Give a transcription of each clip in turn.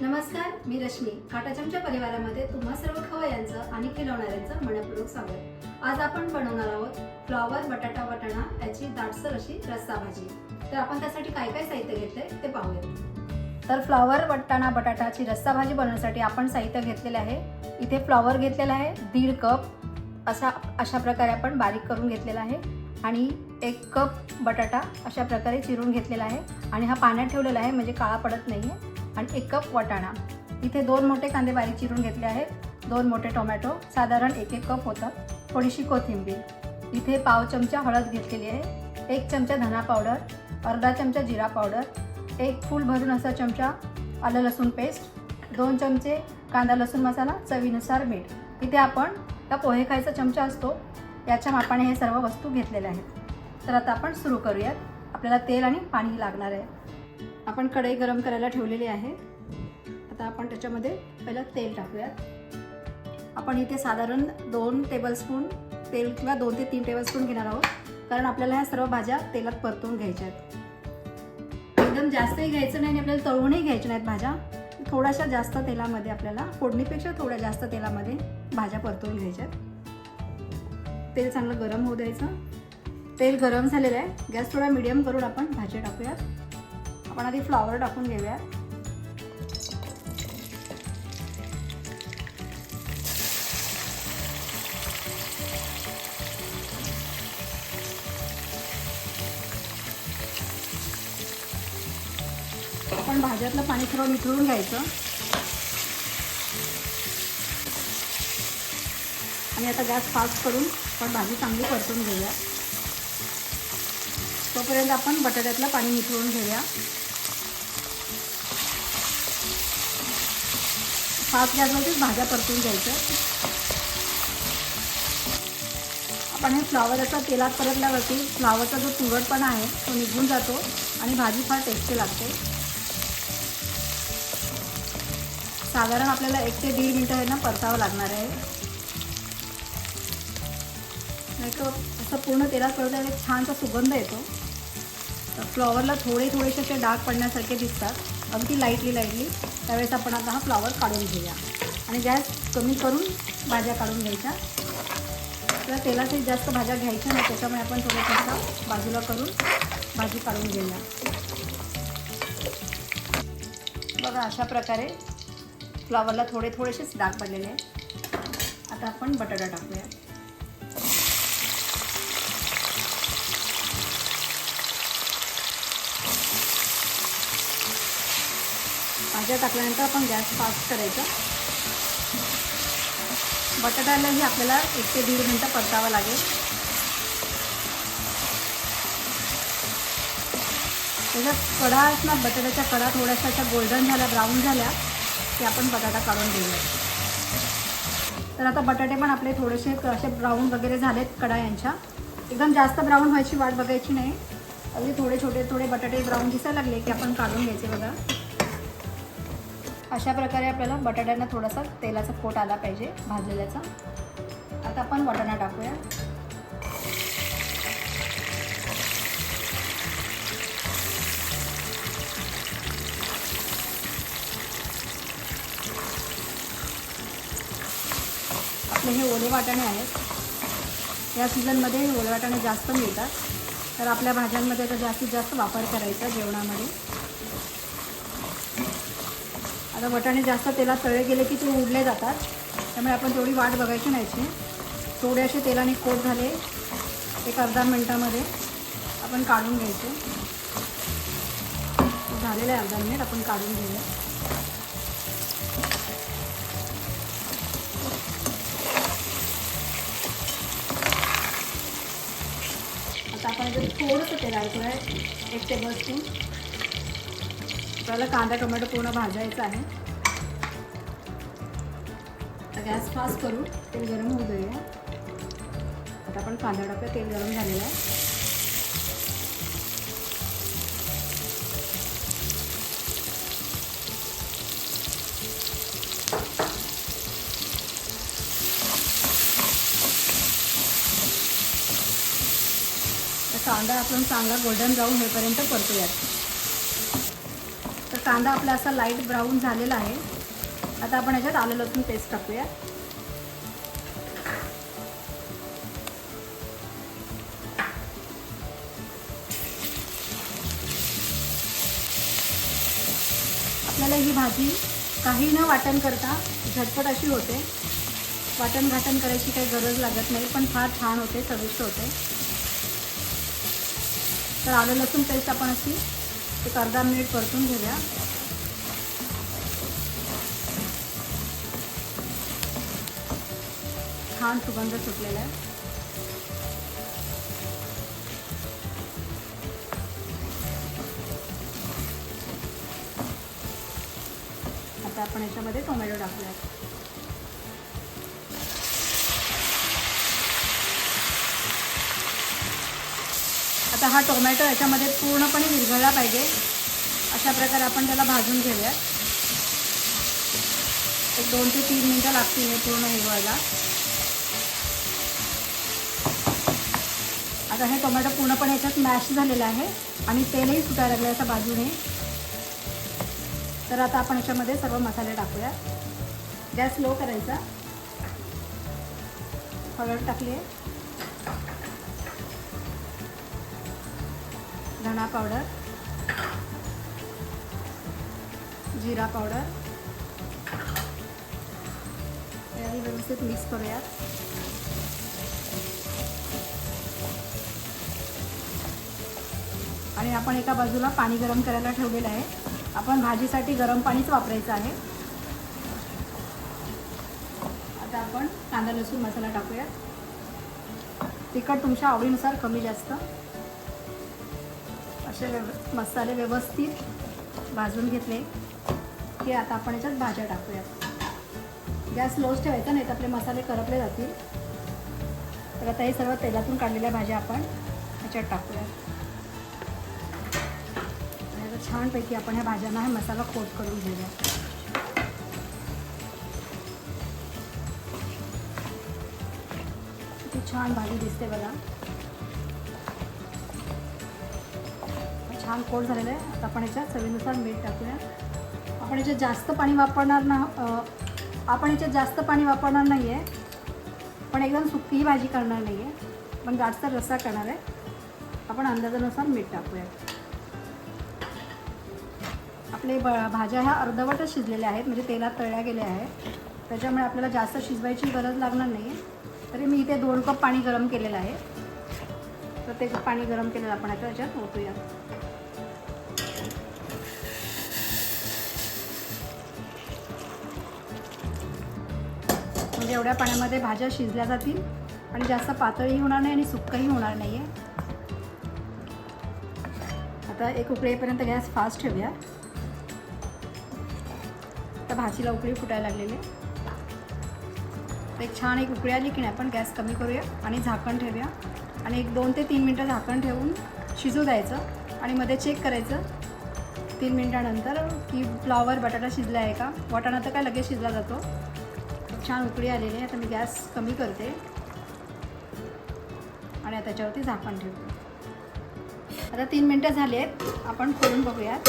नमस्कार मी रश्मी. काटाचमच्या परिवारामध्ये तुम्हा सर्व खवयांचं आणि खिलवणाऱ्यांचं मनपूर्वक स्वागत. आज आपण बनवणार आहोत फ्लॉवर बटाटा वाटाणा याची दाटसर अशी रस्सा भाजी. तर आपण त्यासाठी काय काय साहित्य घेतलंय ते पाहूयात. तर फ्लॉवर वटाणा बटाटाची रस्सा भाजी बनवण्यासाठी आपण साहित्य घेतलेले आहे. इथे फ्लॉवर घेतलेला आहे दीड कप असा अशा प्रकारे आपण बारीक करून घेतलेला आहे. आणि एक कप बटाटा अशा प्रकारे चिरून घेतलेला आहे. आणि हा पाण्यात ठेवलेला आहे म्हणजे काळा पडत नाही आहे आणि एक कप वाटाणा. इथे दोन मोठे कांदे बारीक चिरून घेतले आहेत. दोन मोठे टोमॅटो साधारण एक एक कप होतात थोडीशी कोथिंबीर. इथे पाव चमचा हळद घेतलेली आहे. एक चमचा धना पावडर अर्धा चमचा जिरा पावडर एक फूल भरून असा चमचा आलं लसूण पेस्ट दोन चमचे कांदा लसूण मसाला चवीनुसार मीठ. इथे आपण त्या पोहे खायचा चमचा असतो. याच्या मापाने हे सर्व वस्तू घेतलेल्या आहेत. तर आता आपण सुरू करूयात. आपल्याला तेल आणि पाणी लागणार आहे. आपण कढई गरम करायला ठेवलेली आहे. आता आपण त्याच्यामध्ये पहिलं तेल टाकूयात. आपण इथे साधारण दोन टेबलस्पून तेल किंवा दोन ते तीन टेबलस्पून घेणार आहोत. कारण आपल्याला ह्या सर्व भाज्या तेलात परतून घ्यायच्या आहेत. एकदम जास्तही घ्यायचं नाही आणि आपल्याला तळूनही घ्यायच्या नाहीत भाज्या. थोड्याशा जास्त तेलामध्ये आपल्याला फोडणीपेक्षा थोड्या जास्त तेलामध्ये भाज्या परतून घ्यायच्या आहेत. तेल चांगलं गरम होऊ द्यायचं. तेल गरम झालेलं आहे. गॅस थोडा मिडियम करून आपण भाज्या टाकूयात. आपण आधी फ्लॉवर टाकून घेऊया. आपण भाज्यातलं पाणी थोडं निथळून घ्यायचं. आणि आता गॅस फास्ट करून आपण भाजी चांगली परतून घेऊया. तोपर्यंत आपण बटाट्यातलं पाणी निथळून घेऊया. फास्ट गॅसवरतीच भाज्या परतून घ्यायचं आपण हे फ्लावर असं तेलात परतल्यावरती फ्लावरचा जो तुरटपणा आहे तो निघून जातो आणि भाजी फार टेस्टी लागते. साधारण आपल्याला एक ते दीड मिनटं हे ना परतावं लागणार आहे. नाही तर असं पूर्ण तेलात परतल्यावर एक छानसा सुगंध येतो. तर फ्लॉवरला थोडे थोडेसे असे डाग पडण्यासारखे दिसतात. अगदी लाईटली लाईटली त्यावेळेस आपण आता हा फ्लॉवर काढून घेऊया. आणि गॅस कमी करून भाज्या काढून घ्यायच्या. किंवा तेलातही जास्त भाज्या घ्यायच्या नाही त्याच्यामुळे आपण थोडं थोडंसं बाजूला करून भाजी काढून घेऊया. बघा अशा प्रकारे फ्लॉवरला थोडे थोडेसेच डाग पडलेले आहेत. आता आपण बटाटा टाकूया. भाज्या टाकल्यानंतर आपण गॅस फास्ट करायचा. बटाट्यालाही आपल्याला एक ते दीड मिनटं परतावं लागेल. त्याच्या कडा आहेत ना बटाट्याच्या कडा थोड्याशा अशा गोल्डन झाल्या ब्राऊन झाल्या की आपण बटाटा काढून घेऊया. तर आता बटाटे पण आपले थोडेसे असे ब्राऊन वगैरे झालेत कडा यांच्या. एकदम जास्त ब्राऊन व्हायची वाट बघायची नाही. अगदी थोडे छोटे थोडे बटाटे ब्राऊन दिसायला लागले की आपण काढून घ्यायचे बघा. अशा प्रकारे आपल्याला बटाट्यांना थोडासा तेलाचा कोट आला पाहिजे भाजलेल्याचा. आता आपण वाटाणा टाकूया. आपले हे ओले वाटाणे आहेत. या सीझनमध्ये ओले वाटाणे जास्त मिळतात. तर आपल्या भाज्यांमध्ये तर जास्तीत जास्त वापर करायचा जेवणामध्ये. आता वटाणे जास्त तेलात तळे गेले की ते उडले जातात. त्यामुळे आपण तेवढी वाट बघायची नाहीची थोडेसे तेलाने कोट झाले. एक अर्धा मिनटामध्ये आपण काढून घ्यायचे. झालेलं आहे अर्धा मिनिट आपण काढून घेऊया. आता आपण जर थोडंसं तेल आहे थोडं एक टेबल स्पून आपल्याला कांदा टोमॅटो पूर्ण भाजायचा आहे. आता गॅस फास्ट करू तेल गरम होऊ देऊया. आता आपण कांदा टाकूया तेल गरम झालेलं आहे. तर कांदा आपण चांगला गोल्डन जाऊन होईपर्यंत परतूयात. कांदा आपला असा लाइट ब्राऊन झालेला आहे. आता आपण याच्यात आलं लसूण पेस्ट टाकूया. आपल्याला ही भाजी काही न वाटण करता झटपट अशी होते. वाटण घाटण करायची काही गरज लागत नाही पण फार छान होते चविष्ट होते. तर आलं लसूण पेस्ट आपण अशी एक अर्धा मिनिट परतून घेऊया. छान सुगंध सुटलेला आहे. आता आपण याच्यामध्ये टोमॅटो टाकूया आता हा टोमॅटो याच्यामध्ये पूर्णपणे विरघळला पाहिजे. अशा प्रकारे आपण त्याला भाजून घेऊया एक दोन ते तीन मिनटं लागतील हे पूर्ण हिरवायला आता हे टोमॅटो पूर्णपणे याच्यात मॅश झालेलं आहे आणि तेलही सुटायला लागलं याच्या बाजूने. तर आता आपण याच्यामध्ये सर्व मसाले टाकूया गॅस लो करायचा. हळद टाकली आहे धणा पावडर जिरा पावडर. याही व्यवस्थित मिक्स करूयात. आणि आपण एका बाजूला पाणी गरम करायला ठेवलेलं आहे. आपण भाजीसाठी गरम पाणीच वापरायचं आहे. आता आपण कांदा लसूण मसाला टाकूया तिखट तुमच्या आवडीनुसार कमी जास्त. असे व्यव मसाले व्यवस्थित भाजून घेतले. की आता आपण याच्यात भाज्या टाकूयात. गॅस लोच ठेवायचा नाही तर आपले मसाले करपले जातील. तर आता हे सर्व तेलातून काढलेल्या भाज्या आपण याच्यात टाकूया छानपैकी आपण ह्या भाज्यांना हा मसाला कोट करून घेऊया. छान भाजी दिसते बघा. छान कोट झालेलं आहे. आता आपण याच्यात चवीनुसार मीठ टाकूया. आपण याच्यात जास्त पाणी वापरणार ना आपण याच्यात जास्त पाणी वापरणार नाही आहे पण एकदम सुकी भाजी करणार नाही आहे पण जास्त रस्सा करणार आहे. आपण अंदाजानुसार मीठ टाकूया. आपले ब भाज्या ह्या अर्धवटच शिजलेल्या आहेत. म्हणजे तेलात तळल्या गेल्या आहेत. त्याच्यामुळे आपल्याला जास्त शिजवायची गरज लागणार नाही आहे तरी मी इथे दोन कप पाणी गरम केलेलं आहे. तर ते पाणी गरम केलेलं आपण आता याच्यात ओतूया. म्हणजे एवढ्या पाण्यामध्ये भाज्या शिजल्या जातील आणि जास्त पातळी होणार नाही आणि सुक्कही होणार नाही आहे आता एक उकळीपर्यंत गॅस फास्ट ठेवूया. आता भाजीला उकळी फुटायला लागलेली आहे. एक छान एक उकळी आली की नाही आपण गॅस कमी करूया आणि झाकण ठेवूया. आणि एक दोन ते तीन मिनटं झाकण ठेवून शिजू द्यायचं आणि मध्ये चेक करायचं तीन मिनटानंतर की फ्लॉवर बटाटा शिजला आहे का? वाटाणा तर काय लगेच शिजला जातो. छान उकळी आलेली आहे. आता मी गॅस कमी करते. आणि आता त्याच्यावरती झाकण ठेवते. आता तीन मिनटं झाली आहेत आपण खोलून बघूयात.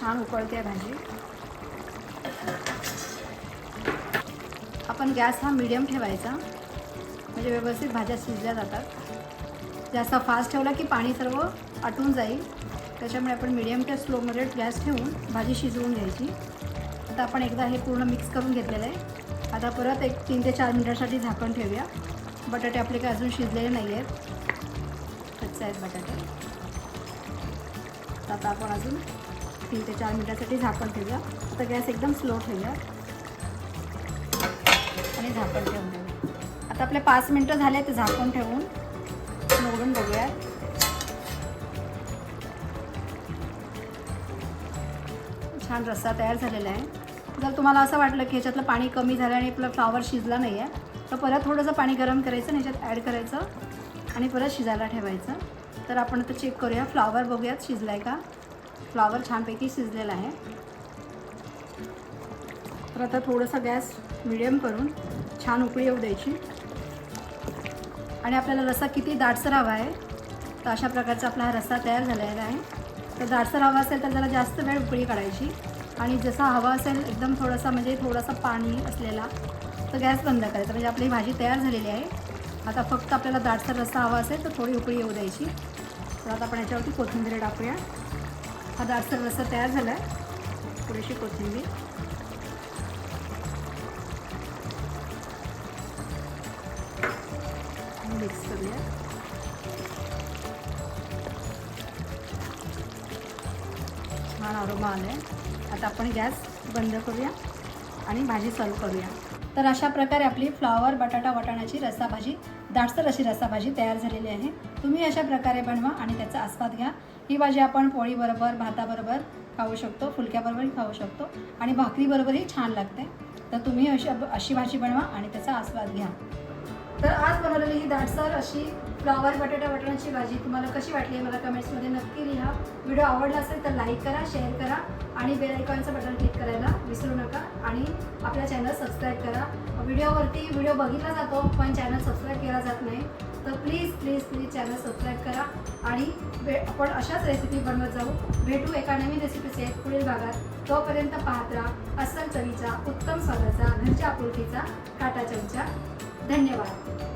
छान उकळते भाजी. आपण गॅस हा मीडियम ठेवायचा. म्हणजे व्यवस्थित भाज्या शिजल्या जातात. जास्त फास्ट ठेवला की पाणी सर्व आटून जाईल. त्याच्यामुळे आपण मिडियम ते स्लोमध्ये गॅस ठेवून भाजी शिजवून घ्यायची. आता आपण एकदा हे पूर्ण मिक्स करून घेतलेलं आहे. आता परत एक तीन ते चार मिनटासाठी झाकण ठेवूया. बटाटे आपले काय अजून शिजलेले नाही आहेत कच्चे आहेत बटाटे. आता आपण अजून तीन ते चार मिनिटासाठी झाकण ठेवूया. आता गॅस एकदम स्लो ठेवूया. आणि झाकण ठेवून देऊया आता आपले पाच मिनटं झाले ते झाकून ठेवून. निवडून बघूया छान रस्सा तयार झालेला आहे. जर तुम्हाला असं वाटलं की ह्याच्यातलं पाणी कमी झालं आणि आपलं फ्लावर शिजला नाही आहे तर परत थोडंसं पाणी गरम करायचं आणि ह्याच्यात ॲड करायचं आणि परत शिजायला ठेवायचं. तर आपण आता चेक करूया फ्लावर बघूयात शिजला आहे का? फ्लावर छानपैकी शिजलेला आहे. तर आता थोडंसं गॅस मिडियम करून छान उकळी येऊ द्यायची. आणि आपल्याला रस्सा किती दाटसर हवा आहे तर अशा प्रकारचा आपला हा रस्सा तयार झालेला आहे. तर जाडसर हवा असेल तर जरा जास्त वेळ उकळी काढायची. आणि जसा हवा असेल एकदम थोडासा म्हणजे थोडासा पाणी असलेला तर गॅस बंद करायचा. म्हणजे आपली भाजी तयार झालेली आहे. आता फक्त आपल्याला दाटसर रस्सा हवा असेल तर थोडी उकळी येऊ द्यायची. तर आता आपण याच्यावरती कोथिंबीर टाकूया. हा दाटसर रस्सा तयार झाला आहे थोडीशी कोथिंबीर. मिक्स करूया. छान अरोमा आलं आहे आता आपण गॅस बंद करूया आणि भाजी सर्व करूया. तर अशा प्रकारे आपली फ्लॉवर बटाटा वाटाण्याची रसाभाजी दाटसर अशी रसाभाजी तयार झालेली आहे. तुम्ही अशा प्रकारे बनवा आणि त्याचा आस्वाद घ्या. ही भाजी आपण पोळीबरोबर भाताबरोबर खाऊ शकतो फुलक्याबरोबरही खाऊ शकतो आणि भाकरीबरोबरही छान लागते. तर तुम्ही अशी अशी भाजी बनवा आणि त्याचा आस्वाद घ्या. तर आज बनवलेली ही दाटसर अशी फ्लॉवर बटाटा वटाण्याची भाजी तुम्हाला कशी वाटली मला कमेंट्समध्ये नक्की लिहा. व्हिडिओ आवडला असेल तर लाईक करा शेअर करा आणि बेल आयकॉनचं बटन क्लिक करायला विसरू नका. आणि आपला चॅनल सबस्क्राईब करा. व्हिडिओवरती व्हिडिओ बघितला जातो पण चॅनल सबस्क्राईब केला जात नाही. तर please please please channel subscribe करा आणि भे आपण अशाच रेसिपी बनवत जाऊ. भेटू एका नवीन रेसिपीचे पुढील भागात. तोपर्यंत पाहत राहा अस्सल चवीचा उत्तम स्वादाचा घरच्या आपुलकीचा काटा चमचा. धन्यवाद.